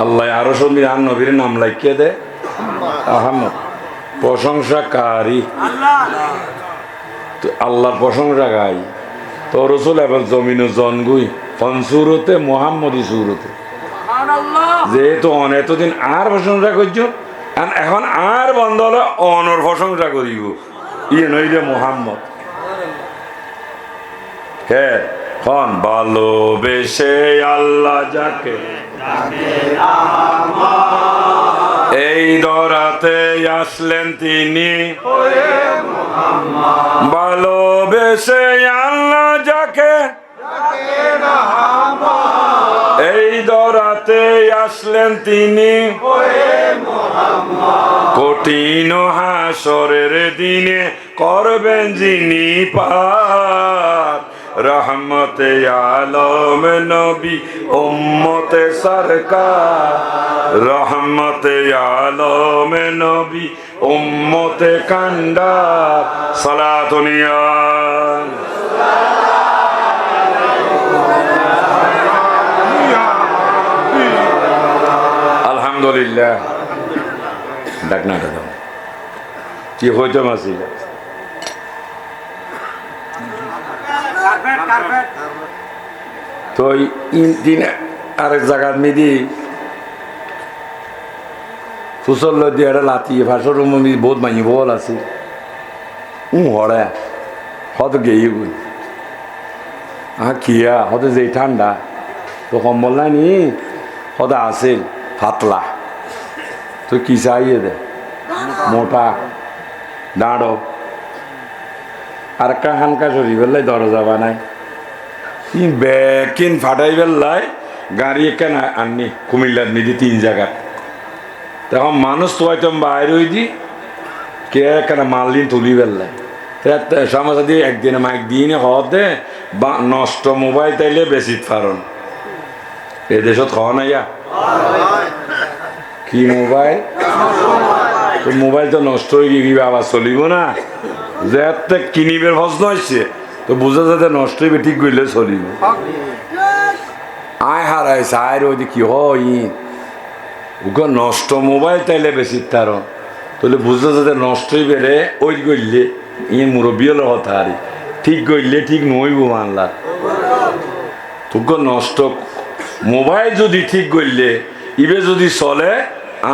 আল্লাহ আরও সন্ধ্যে আর নবীর নাম লাইকে দে। আহমদ। প্রশংসাকারী। আল্লাহর প্রশংসা গাই। তো রসুল এবার জমিন জনগুই, ফনসুরতে, মোহাম্মদী সুরতে। যেহেতু এতদিন আর প্রশংসা করছ, এখন আর বন্ধ হলে অনর প্রশংসা করিব। ইয়ে নই রে মোহাম্মদ। হ্যাঁ খন ভালোবেসে আল্লাহ যাকে এই দরাতে আসলেন তিনি। ভালোবেসে আল্লাহ যাকে। এই দরাতে আসলেন তিনি। কঠিন হাসরের দিনে করবেন যিনি পার। রহমতে আলম নবী, উম্মতে সরকার। রহমতে আলম নবী, উম্মতে কান্ডার সালাতুনিয়া আলহামদুলিল্লাহ। ডাক না দাদা কি হইতো মাসি তো দিন আরেক জায়গার মিদি ফুসল দিয়ে একটা লাতি ফাঁসর মি বহুত মানি বল আছে। উ হড়া। হত গেই গুই। আহ কিয়া হত যে ঠান্ডা। তো কম্বল নাই নি? হত আছিল ফাতলা। তো কি চাইয়ে দে? মোটা। দাঁড়ো। আর একটা হানকা সরি বেলাই দরজা বানাই। তিন ব্যাকিন ফাটাই বেল্লাই গাড়ি এখান আননি, কুমিল্লার নিদি তিন জায়গা তখন মানুষ তো হয়তো বাইরে হই দি কে এখানে মাল দিন তুলি বেল্লাই সমাজ দিয়ে একদিনে মাইক দিনে হতে বা নষ্ট মোবাইল তাইলে বেশি পারন এ দেশত খাওয়া নাইয়া কি মোবাইল? মোবাইল তো নষ্ট হয়ে গিয়ে আবার চলিব না? যে কিনিবের প্রশ্ন হচ্ছে তো বুঝা যাতে নষ্ট হইবে, ঠিক করলে চলিব আয় হারাইছে আয় ওই কি হয় নষ্ট মোবাইল তাইলে বেশি তার। তাহলে বুঝা যাতে নষ্ট হইবে রে, ওই করলে ইয়ে মুরব্বী হলো কথা আরে। ঠিক করলে ঠিক নইব মানলা। তোকে নষ্ট মোবাইল যদি ঠিক করলে ইবে যদি চলে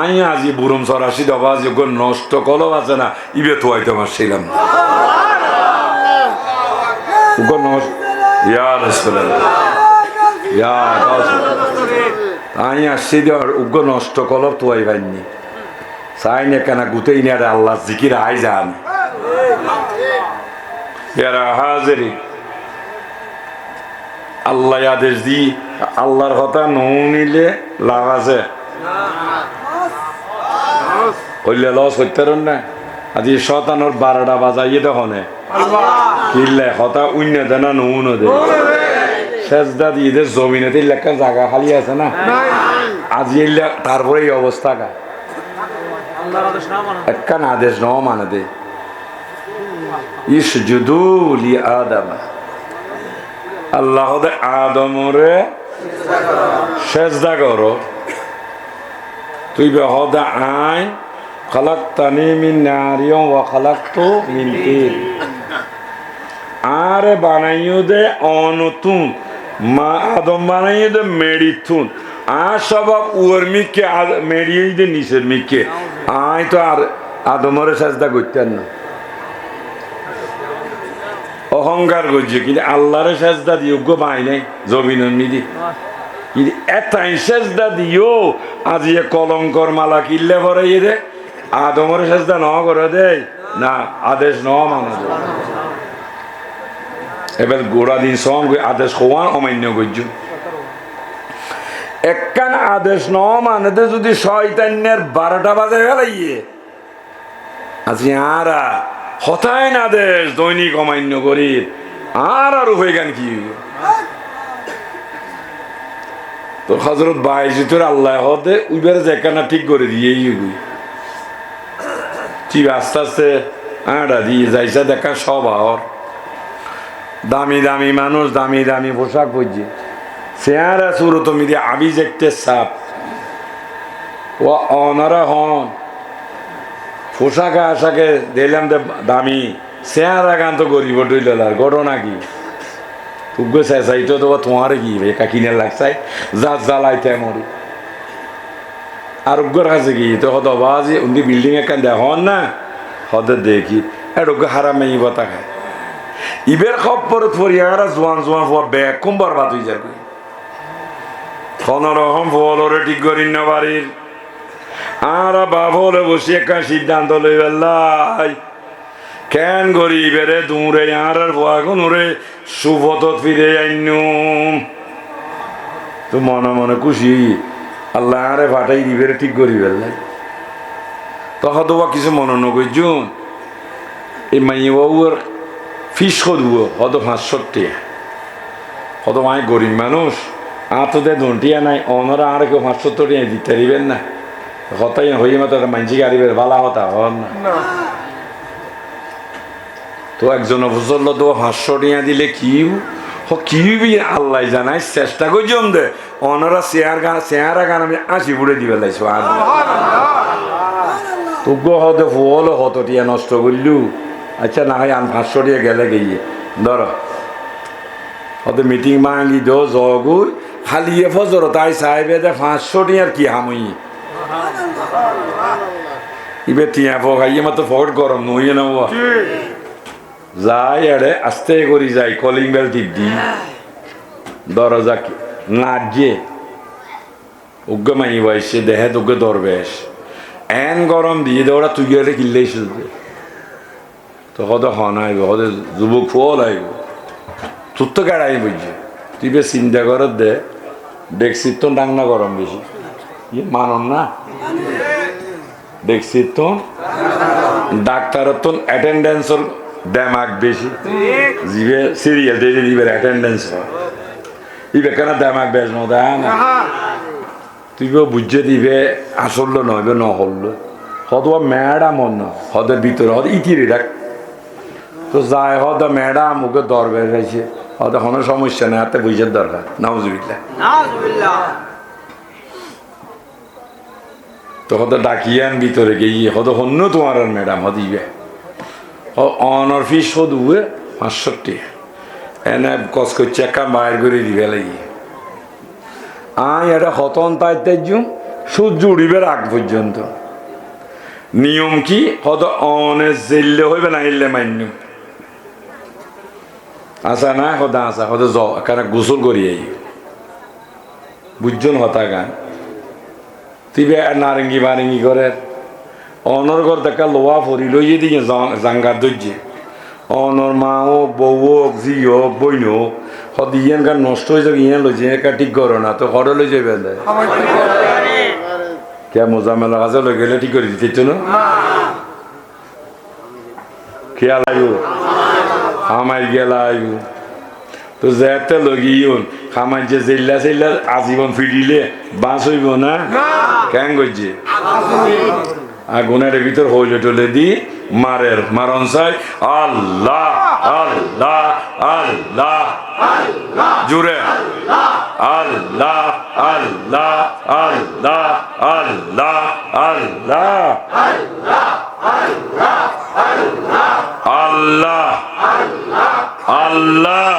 আই আজি বুরুম সরাসি দবা ওকে নষ্ট কলব আছে না, ইবে তো হয়তো মারছিলাম ওকে নষ্ট ইয়া রসুল্লাহ ইয়া আই আসছি দেওয়ার উগ্র নষ্ট কলব তো পাইনি চাই না কেন গুতেই না রে আল্লাহ জিকির আই যান এরা হাজারি। আল্লাহ আদেশ দি আল্লাহর কথা নৌ নিলে লাভ আছে। হইলে লস হইতে না। আজি শতানোর বারোটা বাজাইয়ে দেখনে? কিনলে হতা উন্য দে না নৌন দে। সেজদা দিয়ে দে জমিনেতে লেখা জায়গা খালি আছে না? আজি তারপরে এই অবস্থা কা একখান আদেশ ন মানে দে। ইস জুদুলি আদম। আল্লাহ দে আদমরে সেজদা করো। তুই বেহদা আইন খালাক্তানি মিন নারিয়ম ওয়া খালাক্তু মিন বানাইও দে অনতুন, মা আদম বানাইও দে মেডিথুন আর সব উয়ার মিকে মেরিয়ে দে নিচের মিকে। আয় তো আর আদমরে সাজদা করতেন না। অহংকার করছে, কিন্তু আল্লাহরে সাজদা দিয়োগ্য পাই নাই, জমিনের মিদি। কিন্তু এটাই সেজদা দিও, আজি কলঙ্কর মালা কিনলে পরে ইয়ে দে। আদমর সেজদা ন করে দেয় না, আদেশ ন মানা দে এবার গোড়া দিন সঙ্গে আদেশ হওয়া অমান্য করছ। একখান আদেশ ন মানেতে যদি শয়তান্যের বারোটা বাজে ফেলাইয়ে আজি আরা হতায় না আদেশ দৈনিক অমান্য করি। আর আর হয়ে গান কি তো হজরত বাইজিতর আল্লাহ হতে উইবার যেখানে ঠিক করে দিয়েই ঠিক আস্তে আস্তে আড়া দিয়ে যাইছে দেখা সব আর। দামি দামি মানুষ, দামি দামি পোশাক পরছে। চেহারা তুমি মিদি আবি দেখতে সাপ ও অনারা হন। পোশাকে আশাকে দিলাম দে দামি। চেহারা গান তো গরিব টইল ঘটনা কি? তুগ্গো চেঁচাই তো তোমার কি, একা কিনে লাগছাই যা জ্বালাইতে মরি। আর উগ্গর কাছে কি? তো হদ বাজি উন্দি বিল্ডিং একান দেখুন না? হদে দেখি আর উগ্গ হারাম মেয়ে বতা খায়। ইবের খপ্পর ফরিয়ারা জোয়ান জোয়ান হওয়া ব্যাগ কম বরবাদ হয়ে যাবে কোনরকম ফলরে ঠিক করি না বাড়ির। আর বাবলে বসে একটা সিদ্ধান্ত লই বেল্লাই। কেন গরিবেরে দূরে আর আর ভুয়াগুনুরে সুভত ফিরে আইনুম। তো মনে মনে খুশি আল্লাহ আরে ফাটাই দিবে ঠিক করি বেল্লাই তখন তো কিছু মনে নগর এই মাইয়ে বাবুর ফিস করব হয়তো পাঁচশো টিয়া হয়তো মাই গরিব মানুষ আততে দন্টিয়া নাই অনরা আর কেউ পাঁচশো টিয়া দিতে দিবেন না। হতাই হই মতো মানসি গাড়িবের ভালা হতা হন না। তো একজন অফসর তো টিয়া দিলে কি হ কি বি আল্লাহ জানাই চেষ্টা করছিলাম দে। অনরা চেয়ার গান চেয়ারা গান আমি আশি ফুড়ে দিবে লাইছো আর তোকে হতে ফল হত টিয়া নষ্ট করলু। আচ্ছা না হয় আন পাঁচশো টিয়া গেলে গিয়ে ধর। হতে মিটিং মাঙ্গি দো জগুর। খালিয়ে ফজর তাই সাহেবে দে পাঁচশো টিয়ার কি হামই। ইবে টিয়া ফগাইয়ে মাত্র ফকট গরম নইয়ে নেব যাই আরে আস্তে করি যাই কলিং বেল টিপ দি দরজা নাজে উগ্গ মাই বয়সে দেহে দুগ্গে দরবেশ এন গরম দিয়ে দেওয়া তুই গেলে কিনলেই শুধু তো কত হন আইব কত যুবক ফল আইব। তোর তো গাড়াই বুঝছে তুই বেশ চিন্তা করার দে ডেক্সির তো ডাংনা গরম বেশি। ইয়ে মানন না? ডেক্সির তো ডাক্তারের তো অ্যাটেন্ডেন্সর ড্যামাক বেশি। জিবে সিরিয়াল দিয়ে দিবে অ্যাটেন্ডেন্স ইবে কেন ড্যামাক বেশ হ্যাঁ না। তুই বুঝে দিবে আসল নইবে নহল হদ ম্যাডাম অন্য হদের ভিতরে হদ ইতিরি ডাক তো যাই হদ ম্যাডাম ওকে দরবার হয়েছে হয়তো কোনো সমস্যা নেই হাতে বুঝের দরকার। নাউজুবিল্লা তো হয়তো ডাকিয়ান ভিতরে গিয়ে হয়তো অন্য তোমার ম্যাডাম হদিবে অনর ফিস হদুয়ে পাঁচষট্টি এনে কস করছে একা বাইর করে দিবে লাগি আই এটা হতন তাই তেজুম সূর্য উড়িবের আগ পর্যন্ত নিয়ম কি হত অনে জেললে হইবে না ইল্লে মান্য আসা না হদা আসা হতে জ কেন গোসল করি এই বুঝজন হতা গান তিবে নারেঙ্গি বারেঙ্গি করে অনর ঘর দেখা লোয়া ফরি লইয়ে দিয়ে জাঙ্গার দর্জে অনর মা হোক বউ হোক জি হোক বইন হোক হদ ইয়েন নষ্ট হয়ে যাবে ইয়ে লইছে একা ঠিক করো না তো হরে লই যাবে কে মোজা মেলা কাছে লই গেলে ঠিক করে দিতে না খেয়াল আইব আমার গেলা আইব তো যেতে লগিয়ন খামার যে জেল্লা সেল্লা আজীবন ফিরিলে বাঁচ হইব না কেন করছে আগুনের ভিতর হইলে টলে দি, মারের মারন চাই। আল্লাহ আল্লাহ আল্লাহ, জুড়ে। আল্লাহ আল্লাহ আল্লাহ আল্লাহ আল্লাহ। আল্লাহ আল্লাহ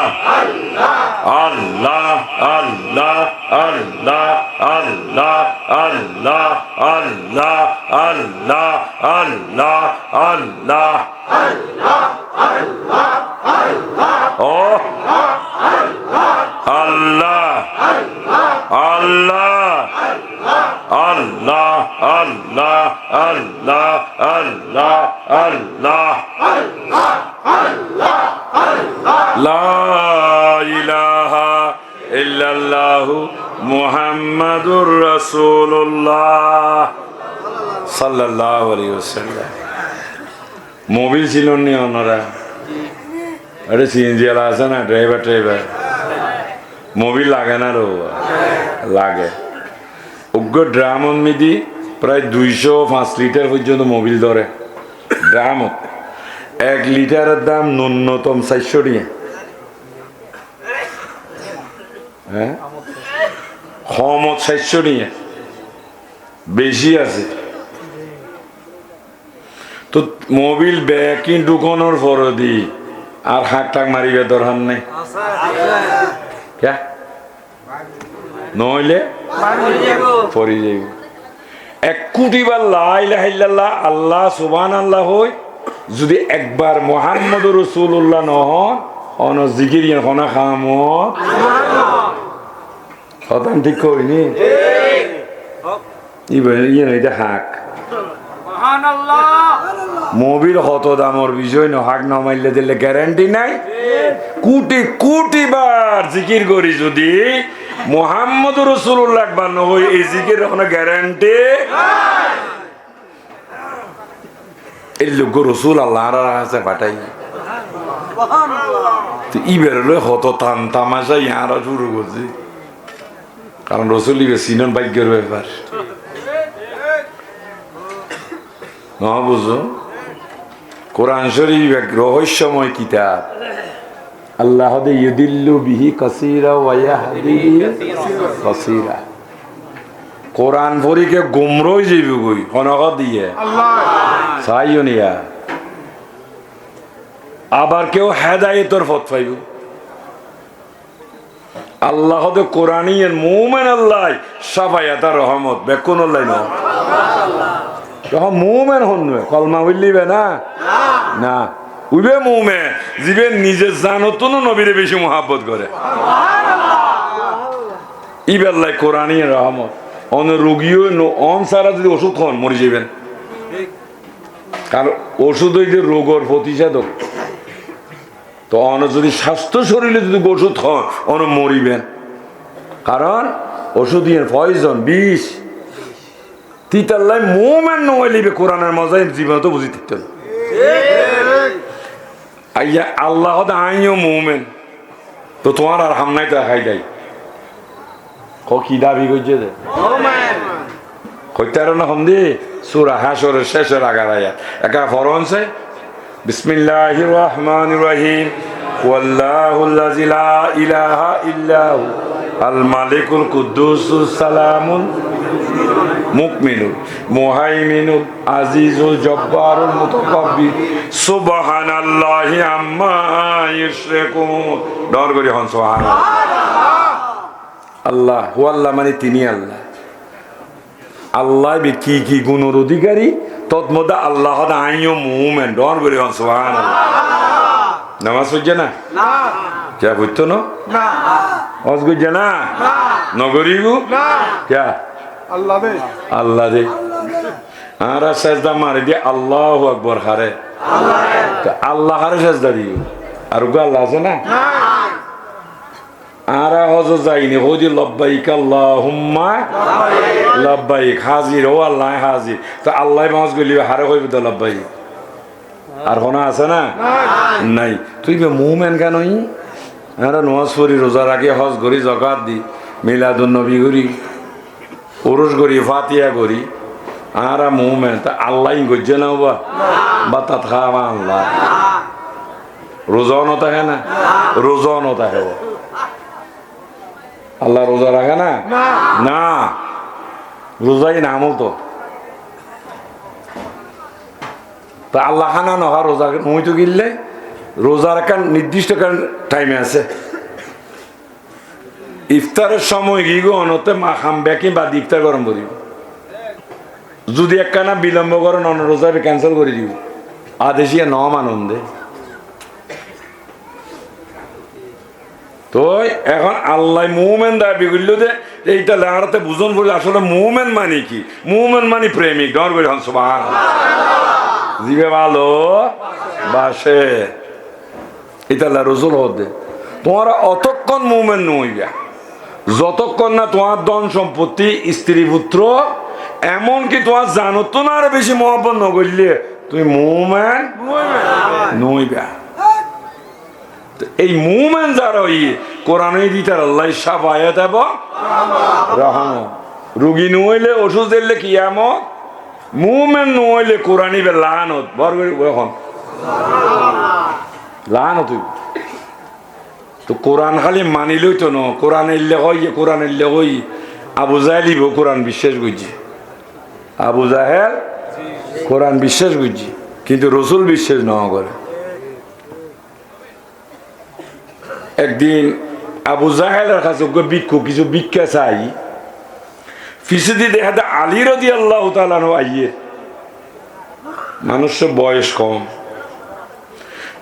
আল্লাহ আল্লাহ আল্লাহ আল্লাহ আল্লাহ আল্লাহ আল্লাহ। ও? আল্লাহ আল্লাহ। আল্লাহ আল্লাহ আল্লাহ আল্লাহ আল্লাহ। লা ইলাহা ইল্লাল্লাহু মুহাম্মাদুর রাসূলুল্লাহ মোবিল ছিল ওনারা? আরে সিএনজি আছে না, ড্রাইভার ড্রাইভার। মোবিল লাগে না রো, লাগে। উগ্র ড্রাম মিদি প্রায় দুইশো পাঁচ লিটার পর্যন্ত মোবিল ধরে। ড্রামত। এক লিটারের দাম ন্যূনতম চারশো টাকা। হ্যাঁ? কমত চারশো টাকা। বেশি আছে। তো মোবিল ব্যাকিং ঢুকানোর ফরদি। আর হাক টাক মারিবে দরকার নেই। নইলে? পরি যাইব। এক কোটি বার লাইল্লাহ আল্লাহ সুবান আল্লাহ হই যদি একবার মোহাম্মদ রসুল্লাহ নহন অন জিকির হনা খাম হতাম ঠিক করিনি? ইবে ইয়ে হাক। মোবিল হত দামর বিষয় ন হাক নমাইলে দিলে গ্যারান্টি নাই। কোটি কোটি বার জিকির করি যদি মোহাম্মদ রসুল্লাহ একবার নহই এই জিকির কোনো গ্যারান্টি এই লোক রসুল আল্লাহ আছে পাঠাই। তো ই বেরোলে হত তান তামাশা ইহারা শুরু করছে। কারণ রসুল ইবে সিনন ভাগ্যের ব্যাপার। না বুঝো? কোরআন শরীফ এক রহস্যময় কিতাব। আল্লাহ ইউদিল্লু বিহি কাসীরা ওয়া ইয়াহদি কাসীরা। কোরআন পড়িকে গুমরই যাইব গই হনক দিয়ে। চাইও নিয়া আবার কেউ হেদায়েতর পথ পাইব। আল্লাহ দে কোরআনিয়ের মুমেন আল্লাহ সাফায়াতা রহমত বেকুন আল্লাহ না তখন মুমেন হনবে কলমা বললিবে না? না। উইবে মুমে জিবে নিজে জানতো না নবীরে বেশি মহাব্বত করে। ইবেল্লাই কোরআনই রহমত। অন রুগীও অন সারা যদি ওষুধ খান মরে যাবেন কারণ ওষুধ ওই যে রোগর প্রতিষেধক। তো অন যদি স্বাস্থ্য শরীরে যদি ওষুধ খান অন মরিবেন। কারণ ওষুধ পয়জন বিষ। তিতাল্লাই মোমেন নইলিবে কোরআনের মজায় জীবন তো বুঝি আইয়া আল্লাহ আইও মোমেন তো তোমার আর হামনাই তো খাই দেয় ক দাবি করছে যে? কইতে না হমদি সুরা হাসরের শেষের আগার আয়াত। একা ফরনসে বিসমিল্লাহির রহমানির রহিম। ওয়াল্লাহুল্লাযী লা ইলাহা ইল্লাহু। আল মালিকুল কুদ্দুসুস সালামুল মুকমিনুল মুহাইমিনুল আজিজুল জব্বারুল মুতাকাব্বির সুবহানাল্লাহি আম্মা ইউশরিকুন ডর করি হন সুবহানাল্লাহ। আল্লাহ হু আল্লাহ মানে তিনি আল্লাহ। আল্লাহ কি কি গুণের অধিকারী? তৎমধ্যে আল্লাহ আইও মুমেন। ডর করি হন সুবহানাল্লাহ। নামাজ পড়ছে না? বুঝতো না? করছে না? নগরী গু কে? আল্লাহ দে। আরা সেজদা মারি দিয়ে আল্লাহ আকবর হারে। আল্লাহ হারে সেজদা দিও। আর গো আল্লাহ আছে না? আরা হজ যাইনি হজি লব্বাইক আল্লাহুম্মা লব্বাইক। হাজির ও আল্লাহ হাজির। তো আল্লাহ মাছ গলি হারে হইব তো লব্বাইক। আর কোনা আছে না? নাই। তুই বে মুমেন কেন ই? আরে নমাজ পড়ি রোজা রাখি হজ করি জকাত দি মিলাদুন নবী করি। উরুস করি ফাতিয়া করি আর মুমেন তা আল্লাহ গজ্জে না বা বা তাত খাওয়া আল্লাহ। রোজাও ন থাকে না? রোজাও ন থাকে আল্লাহ রোজা রাখে না? না। রোজাই নামও তো। তা আল্লাহ খানা নহা রোজা মুই তো গিললে রোজার একটা নির্দিষ্ট টাইমে আছে। ইফতারের সময় গিয়ে গো? অনতে মা খাম ব্যাকি বাদ ইফতার গরম করিব যদি একখানা বিলম্ব করেন অন্য রোজা ক্যান্সেল করে দিব। আদেশিয়া নম আনন্দে। তো এখন আল্লাহ মুমেন দাবি করল যে, এইটা লেখাটাতে বুঝন বলে আসলে মুমেন মানে কি? মুমেন মানে প্রেমিক ডর করে হন সুবহান জিবে ভালো? বাসে। এটা রসুল হতে। তোমার অতক্ষণ মুমেন নইবা যতক্ষণ না তোমার ধন সম্পত্তি স্ত্রী পুত্র এমনকি তোমার জানত না আর বেশি মহব্বত নগরলে তুমি মুমেন? নইবা। তো এই মুমেন যারা ওই কোরআনে দিতার আল্লাহ সাফায়াত এবং রহমত। রুগী নইলে ওষুধ দিলে কি এমন মুমেন নইলে কোরআনি বে লানত। বর এখন লানত। তো কোরআন খালি মানিলই তো ন কোরআন এলে হয়, কোরআন এলে হই আবু জাইলিব কোরআন বিশ্বাস করছি। আবু জাহেল কোরআন বিশ্বাস বুঝছি কিন্তু রসুল বিশ্বাস নেওয়া করে। একদিন আবু জাহেলের কাছে ভিক্ষু, কিছু ভিক্ষা চাই। ফিসিদি দেখা যায় আলী রদি আল্লাহ তালানো আইয়ে। মানুষের বয়স কম।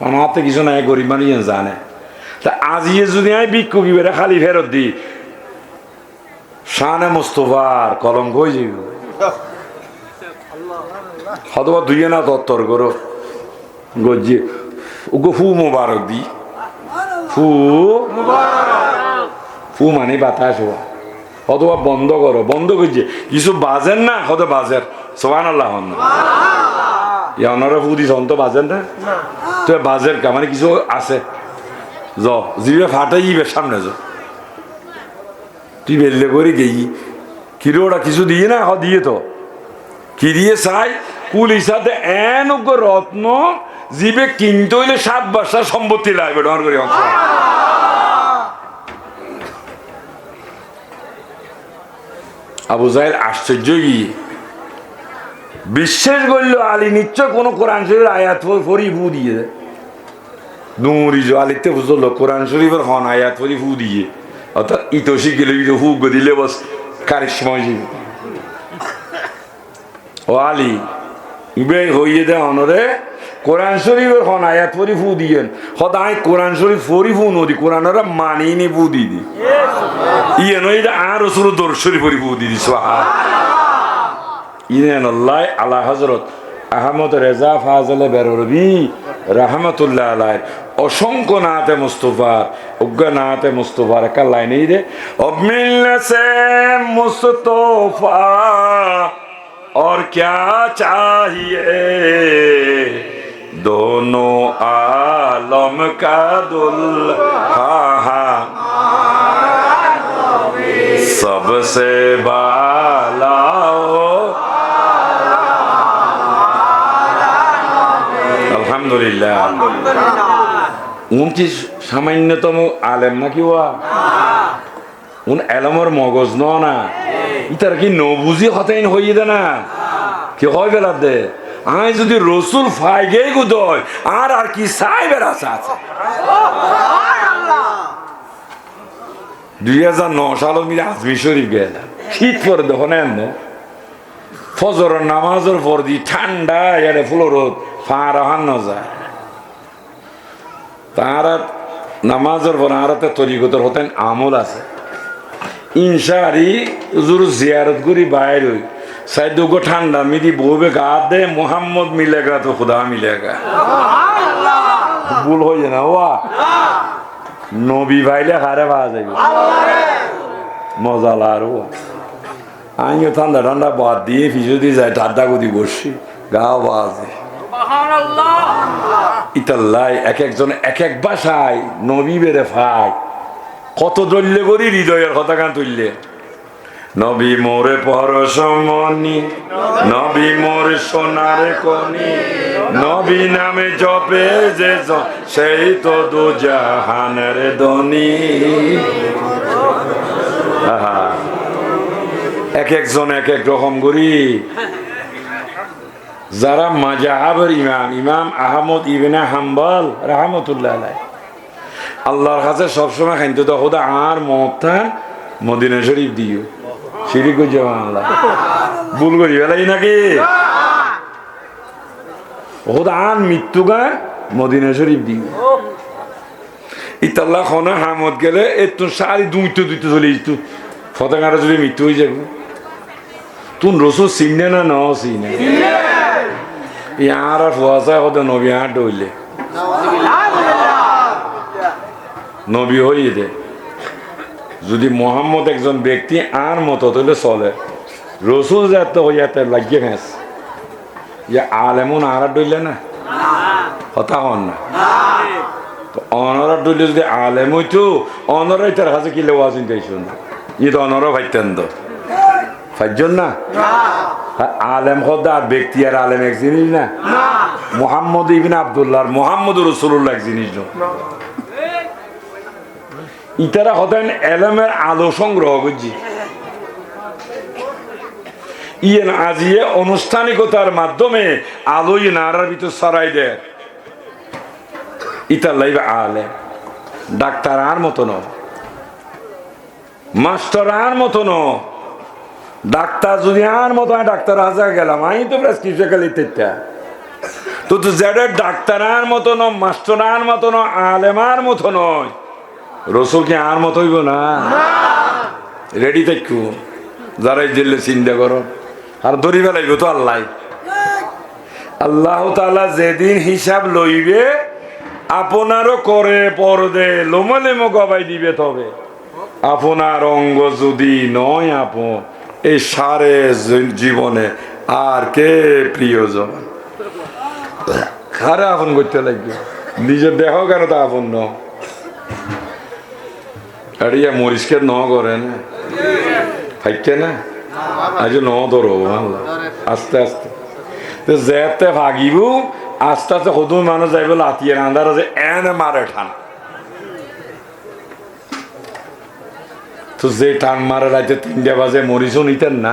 হাতে কিছু নাই গরিব মানুষ জানে। তা আজিয়ে যদি আমি বিক্ষু কি বেড়ে খালি ফেরত দি শানে মুস্তফার কলঙ্ক হয়ে যাবে হতবা দুইয়ে না তত্তর করো। গজ্জি ওগো ফু মোবারক দি। ফু ফু মানে বাতাস হওয়া। অথবা বন্ধ করো। বন্ধ করছে। কিছু বাজেন না? কত বাজের। সোহান আল্লাহ না। ইয়ানারা ফু দিছ তো বাজেন না। তো বাজের কা মানে কিছু আছে। জ ফাটাই ইবে সামনে য। তুই বেললে করে গেই। কিরে ওরা কিছু দিয়ে না হ দিয়ে তো। কি দিয়ে চাই কুল হিসাবে এন রত্ন জিবে কিনতে হইলে সাত বাসা সম্পত্তি লাগবে ডর করে অংশ। আবু জাহেল আশ্চর্য গিয়ে বিশ্বাস করল আলী নিশ্চয় কোনো কোরআন শরীফের আয়াত ফরি ফু দিয়ে ডুমুরি যে আলিতে বুঝলো কোরআন শরীফের হন আয়াত ফরি ফু দিয়ে। অর্থাৎ ইতোষি গেলে ইটো ফু দিলে বস কারিশ্মা যাবে ও আলী ইবে হইয়ে দে অনরে কোরআন শরীফের হন আয়াত ফরি ফু দিয়েন সদায় কোরআন শরীফ ফরি ফু নদী কোরআনরা মানিনি ফু দি। দি ইয়ে নই আর রসুল দর্শরি ফরি ফু দি দিস ইনেন আল্লাহ আলা হজরত আহমদ রেজা ফাজলে বেরবি রহমতুল্লাহ আলাই অসংখ্য নাতে মুস্তফার উগ্র নাতে মুস্তফার একটা লাইনে রে অমিল সে মুস্তফা और क्या चाहिए दोनों आलम का दुल्हा सबसे बाला আলহামদুলিল্লাহ। উন কি সামান্যতম আলেম নাকি ওয়া উন এলমর মগজ ন? না ইতার কি নবুজি হতাইন হইয়ে দে না? কি হয় বেলার দে? আমি যদি রসুল ফাইগেই গুদয় আর আর কি চাই বেড়াচ্ছে আছে? দুই হাজার ন সাল আমি আজমি শরীফ গেলাম শীত পরে দেখো না ফজরের নামাজের পর দি ঠান্ডা এর ফুলরত ফাঁড় হান্ন যায়। তারা নামাজের পর আরাতে তরিগতর হতেন আমল আছে। ইনসারি জুর জিয়ারত করি বাইর হই। সাইড গো ঠান্ডা মিদি বউবে গা দে মোহাম্মদ মিলেগা তো খুদা মিলেগা ভুল হয়ে যায় না ওয়া। নবী ভাইলে হারে যাবে মজা লার আমিও ঠান্ডা ঠান্ডা বাদ দিয়ে পিছু দিয়ে যায় ঠাড্ডা গুদি বসছি গাও বাজে। ইতাল্লাই এক একজন এক এক বাসায় নবী বেড়ে ফাই কত দল্য করি হৃদয়ের কথা গান তুললে। নবী মোরে পরশমণি নবী মোরে সোনার কনি নবী নামে জপে যে জ- সেই তো দু জাহানের দনি আহা। এক একজন এক এক রকম করি। যারা মাজাহাবের ইমাম ইমাম আহমদ ইবেনা হাম্বল, রাহমতুল্লাহ আল্লাহর কাছে সবসময় খাইতে তো আর মমতা মদিনা শরীফ দিও। শিরিক যদি মৃত্যু হয়ে যাবে তুন রসুল চিনে না ন চিনে ইয়ার আর ফুয়াশা কত নবী আর ডইলে নবী হয়ে দে যদি মোহাম্মদ একজন ব্যক্তি আর মতো তাহলে চলে। রসুল যাতে হইয়াতে লাগিয়ে গেছে যে আলেমন আর ডইলে না? হতা না? তো অনরা ডইলে যদি আলেম হইতো অনরাই তার কাছে কিলে ওয়াজিন চাইছো না তো অনরা ভাইতেন তো। ফাইজন না? আলেম হদ ব্যক্তি আর আলেম এক জিনিস না? মোহাম্মদ ইবিন আবদুল্লাহ আর মোহাম্মদ রসুল্লাহ এক জিনিস না। ইতারা হতেন এলেমের আলো সংগ্রহ করছি ইয়েন আজিয়ে আনুষ্ঠানিকতার মাধ্যমে আলো ইয়ে নারার ভিতর সরাই দেয়। ইতার লাইবে আলে ডাক্তার আর মতো ন মাস্টার আর মতো ন ডাক্তার যদি আর মতো হয় ডাক্তার হাজার গেলাম। আমি তো প্রেসক্রিপশন খালি তেটা তো তো জেডের ডাক্তার আর মতো ন মাস্টার আর মতো ন আলেমার মতো নয়। রসুল কি আর মতো হইব না? রেডি থাকু। যারাই জেলে চিন্তা করো। আর ধরি ফেলাইব তো আল্লাহ। আল্লাহ তালা যেদিন হিসাব লইবে আপনারও করে পরদে লোমো লেমো গবাই দিবে তবে। আপনার অঙ্গ যদি নয় আপন এই সারে জীবনে আর কে প্রিয়জন খারে আপন করতে লাগবে? নিজের দেহ কেন তা আপন ন মরিচকে ন করে না? ফাইকে আজ ন ধরো আস্তে আস্তে। যেতে ভাগিব, আস্তে আস্তে সদু মানুষ যাইব লাতিয়ে আন্ধার আছে এনে মারে ঠান। তো যে টান মারে রাইতে তিনটে বাজে, মরিচও নিতেন না।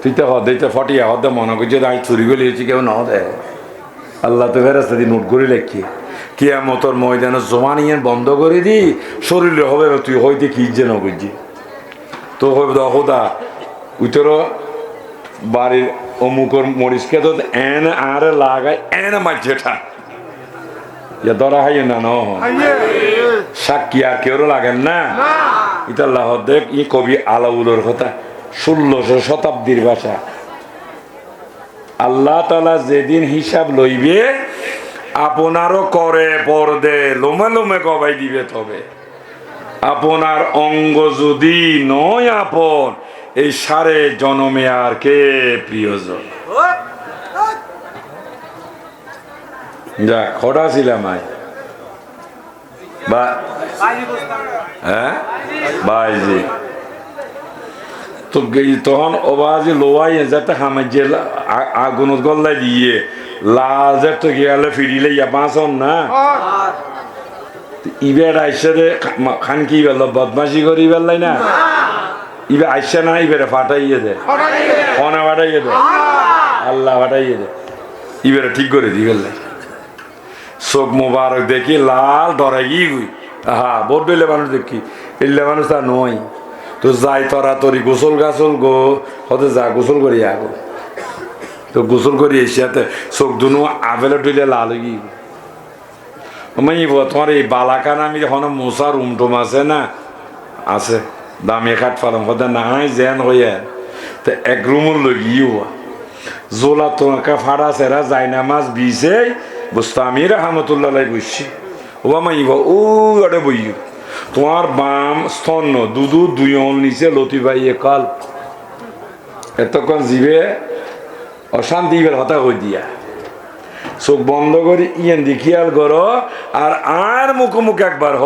তুই তো হদে তো ফটিয়া হদে মনে করছে আমি চুরি গলি হয়েছি কেউ ন দে আল্লাহ তো ফেরাস্তা দিয়ে নোট করে লেখি। কিয়ামতর ময়দানে জমা নিয়ে বন্ধ করে দি, শরীরে হবে তুই হইতে কি যে নগজি তো হইব দা উতর বাড়ির অমুকর মরিচকে তো এন আর লাগায়, এন ঠান ইয়া ধরা হাই না, ন। সাক্ষী আর কেউ লাগেন না? ইটা আল্লাহ দেখ ই কবি আলাউলের কথা ষোলোশো শতাব্দীর ভাষা। আল্লাহ তালা যেদিন হিসাব লইবে আপনারও করে পরদে লোমে লোমে কবাই দিবে তবে। আপনার অঙ্গ যদি নয় আপন এই সারে জনমে আর কে প্রিয়জন? যা খটা ছিলাম আয়। বা হ্যাঁ? বাইজি তো তখন ওবাজি লোয়াই যাতে হামাজে আগুনত গল্লাই দিয়ে যে তো গিয়ালে ফিরিলে ইয়া বাঁচন না? ইবের আইসে রে খান কি বেল বদমাসি করি বেললাই না? ইবে আইসে না ইবেরে ফাটাইয়ে দে। ফোনে ফাটাইয়ে দে। আল্লাহ ফাটাইয়ে দে। ইবেরে ঠিক করে দি বেললাই। চোখ মোবারক দেখি, লাল ডরে গিয়ে গুই হা বোট ডইলে মানুষ দেখি। এলে মানুষ তা নয়। তো যাই তরা তরি গোসল গাছল গো, হতে যা গোসল করি আগো। তো গোসল করি এসিয়াতে চোখ দুনু আবেলে ডইলে লাল হয়ে গিয়ে। আমি তোমার এই বালাকান আমি যখন মশার উমটুম আছে না? আছে। দামে খাট ফালাম, হতে নাই যেন হইয়া। তো এক রুমুর লগিও জোলা তোমাকে ফাড়া সেরা যাইনা মাছ বিছে বুঝতো আমি রাহমতুল্লাহ বুঝছি ও মাই ও আরে তোমার বাম স্তন্য দুদু দুই অন নিচে লতি বাইয়ে কাল। এতক্ষণ জিবে অশান্তি বের হতা হয়ে দিয়া। চোখ বন্ধ করে ইয়েন দেখিয়াল গর আর আর মুখোমুখি একবার হ।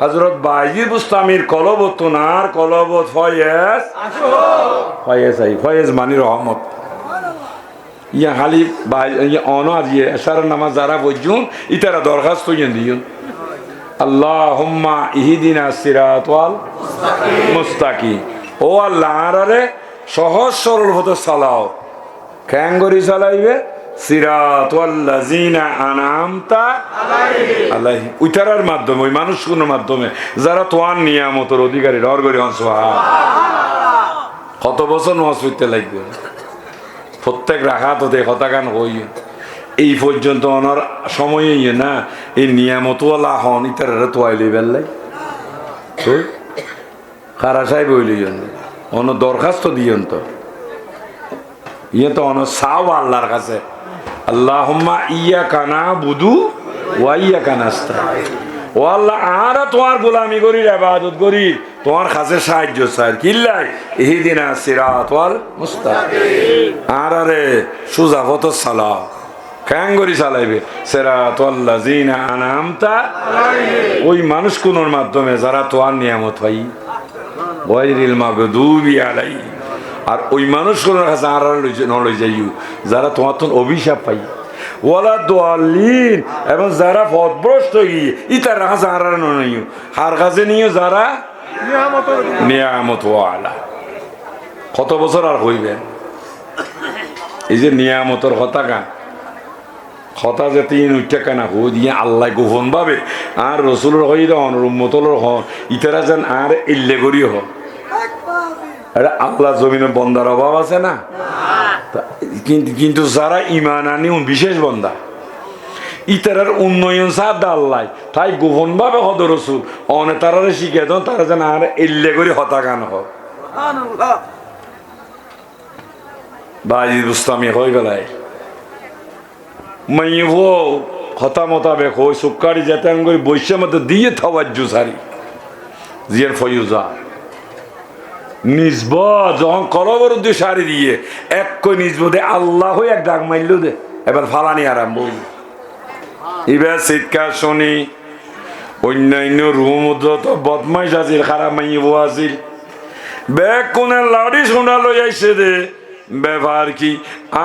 হজরত বাইজি বুস্তামির কলবত নার কলবত ফয়েজ। ফয়েজ আই ফয়েজ মানি রহমত। ইয়া ইয়া অন আর ইয়ে এসার নামাজ যারা বইজুন ইতারা দরখাস্ত ইয়েন দিয়ুন আল্লাহ ইহিদিনা সিরাতাল মুস্তাকি ও আল্লাহ আরে সহজ সরল হতে চালাও ক্যাঙ্গরি চালাইবে উইতারার মাধ্যমে ওই মানুষগুলোর মাধ্যমে যারা তোয়ার নিয়ামতের অধিকারী ডর করি হন কত বছর পড়তে লাগবে প্রত্যেক রাখাত হতে হতাকান হই। এই পর্যন্ত অনার সময় ইয়ে না, এই নিয়ামতওয়ালা হন, ইতারা তোয়াইলি বেললাই। খারা সাহেব হইলি অন দরখাস্ত দিয়ন তো। ইয়ে তো অন সাও আল্লাহর কাছে। আল্লাহম্মা ইয়া কানা বুধু ওয়াইয়া কানাস্তা ও আল্লাহ আর তোমার গোলামি করি রে আবাদত করি তোমার কাছে সাহায্য চাই। কিল্লাই? ইহিদিনা আর আরে সুজা কত সালা? কেন করি ওই মানুষ মাধ্যমে যারা নিয়ামত পাই আর ওই কাছে আর যারা তোমার অভিশাপ পাই ওয়ালা এবং যারা ইতার হার কাছে নিয়ে যারা কত বছর আর হইবেন এই যে নিয়ামতর কথা গান। কথা যে তিন উঠে কেনা হো দিয়ে আল্লাহ গোপন ভাবে। আর রসুলের হই হন রুম্মতলের হন, ইতারা যেন আর ইল্লে করি হন। আল্লাহ জমিনে বন্দার অভাব আছে না? কিন্তু যারা ইমান আনি বিশেষ বন্দা। ইতারার উন্নয়ন সাদ আল্লাহ। তাই গোপন ভাবে হদ রসুল। অনে তারারে শিখে দেন তারা যেন আর ইল্লে করে হতাগান হোক বাজি বুস্তামি হয়ে গেলায় মাইব হতা মোতাবেক হই সুক্কারি যেতে করে বৈশ্য মধ্যে দিয়ে থাওয়াজ্জু সারি জিয়ার ফয়ুজা। নিজব যখন কলবর উদ্দেশ্য সারি দিয়ে এক কই নিজব দে আল্লাহ হয়ে এক ডাক মারল দে। এবার ফালানি আরম্ভ হইল। এবার চিৎকার শুনি, অন্যান্য রুম তো বদমাইশ আছিল খারাপ মাইব আছিল। ব্যাগ কোনে লাড়ি শোনা লই আইছে দে। ব্যবহার কি?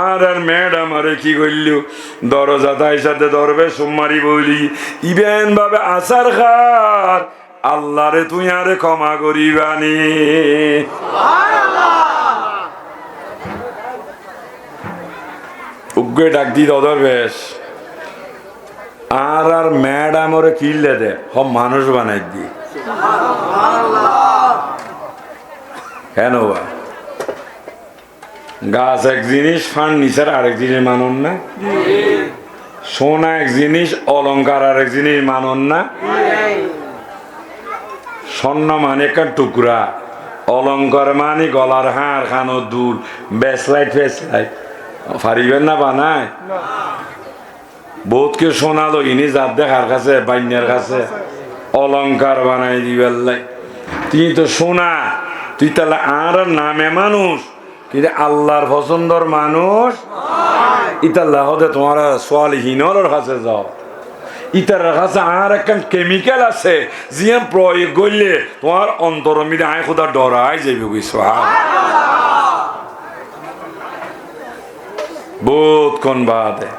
আর আর ম্যাডাম আরে কি করল দরজা তাই সাথে দরবে সোমবারি বলি। ইবেন ভাবে আসার খার, আল্লাহরে তুই আরে ক্ষমা করিবানি উগ্রে ডাক দি দদর বেশ। আর আর ম্যাডাম ওরে কিনলে দে সব মানুষ বানাই দি। কেন বা? গাছ এক জিনিস ফার্নিচার আরেক জিনিস মানন না। সোনা এক জিনিস, অলংকার আরেক জিনিস মানন না। স্বর্ণ মানে একটা টুকরা, অলংকার মানে গলার হাড় খানো দুল। বেসলাইট ফেসলাইট পারিবেন না বানায়? বহুতকে শোনালো, ইনি যার দেখার কাছে বাইনের কাছে। অলংকার বানাই দিবেন লাই তুই তো শোনা, তুই তাহলে আর নামে মানুষ কিন্তু আল্লাহর পছন্দর মানুষ? ইতাল্লাহ হতে তোমার সোয়ালিহীনর কাছে যাও। ইতার কাছে আর একটা কেমিক্যাল আছে, যিয়ে প্রয়োগ করলে তোমার অন্তর মিলে আয় খোদা ডরাই যাবে বুঝছ বহুত কোন বাদে।